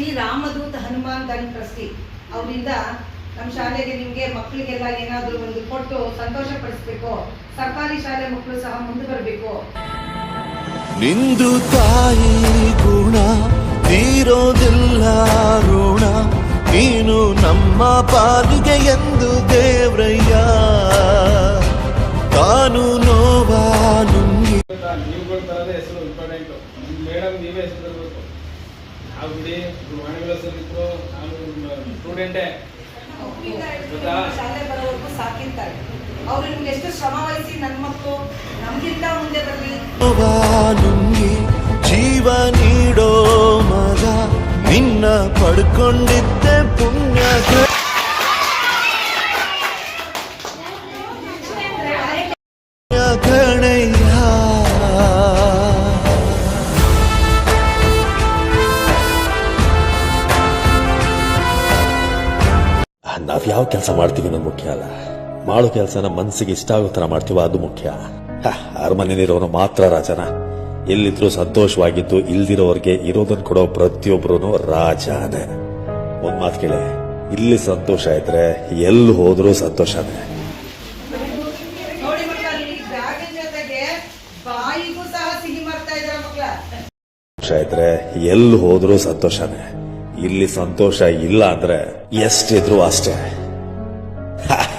ಶ್ರೀ ರಾಮದೂತ ಹನುಮಾನ್ ಧನ್ ಟ್ರಸ್ಟಿ. ಅವರಿಂದ ನಮ್ಮ ಶಾಲೆಗೆ ನಿಮಗೆ ಮಕ್ಕಳಿಗೆಲ್ಲ ಏನಾದರೂ ಒಂದು ಕೊಟ್ಟು ಸಂತೋಷ ಪಡಿಸ್ಬೇಕು ಸರ್ಕಾರಿ ಶಾಲೆ ಮಕ್ಕಳು ಸಹ ಮುಂದೆ ಬರಬೇಕು. ನಿಂದು ತಾಯಿ ಗುಣ ತೀರೋದಿಲ್ಲ ಋಣ. ನೀನು ನಮ್ಮ ಪಾಲಿಗೆ ಎಂದು ದೇವ್ರಯ್ಯ. ತಾನು ನಾವು ಬಿಡಿ ವಾಣಿವಿಲಾಸಲ್ಲಿದ್ರು ನಾನು ಸ್ಟೂಡೆಂಟೇ ಹೌದಾ? ಶಾಲೆ ಬರೋವರೆಗೂ ಸಾಕಿರ್ತಾರೆ ಅವ್ರು ನಿಮ್ಗೆ ಎಷ್ಟು ಶ್ರಮ ವಹಿಸಿ ನನ್ನ ಮಕ್ಕಳು ನಮ್ಗಿಂತ ಮುಂದೆ ಬರಲಿ ನುಂಗಿ ಜೀವ ನೀಡೋ ಮಗ ನಿನ್ನ ಪಡ್ಕೊಂಡಿದ್ದೆ ಪುಣ್ಯ ನಾವ್ ಯಾವ ಕೆಲಸ ಮಾಡ್ತೀವಿ ಅನ್ನೋದು ಮುಖ್ಯ ಅಲ್ಲ. ಮಾಡೋ ಕೆಲಸನ ಮನ್ಸಿಗೆ ಇಷ್ಟ ಆಗೋ ತರ ಮಾಡ್ತೀವ ಅದು ಮುಖ್ಯ. ಅರಮನೆಯಲ್ಲಿರೋನು ಮಾತ್ರ ರಾಜನ. ಎಲ್ಲಿದ್ರು ಸಂತೋಷವಾಗಿದ್ದು ಇಲ್ದಿರೋರ್ಗೆ ಇರೋದನ್ನ ಕೊಡೋ ಪ್ರತಿಯೊಬ್ರು ರಾಜನೇ. ಒಂದು ಮಾತು ಕೇಳಿ. ಇಲ್ಲಿ ಸಂತೋಷ ಇದ್ರೆ ಎಲ್ಲಿ ಹೋದ್ರೂ ಸಂತೋಷನೇ. ಸಂತೋಷ ಇದ್ರೆ ಎಲ್ಲಿ ಹೋದ್ರೂ ಸಂತೋಷನೇ. ಇಲ್ಲಿ ಸಂತೋಷ ಇಲ್ಲ ಅಂದ್ರೆ ಎಷ್ಟಿದ್ರು ಅಷ್ಟೇ.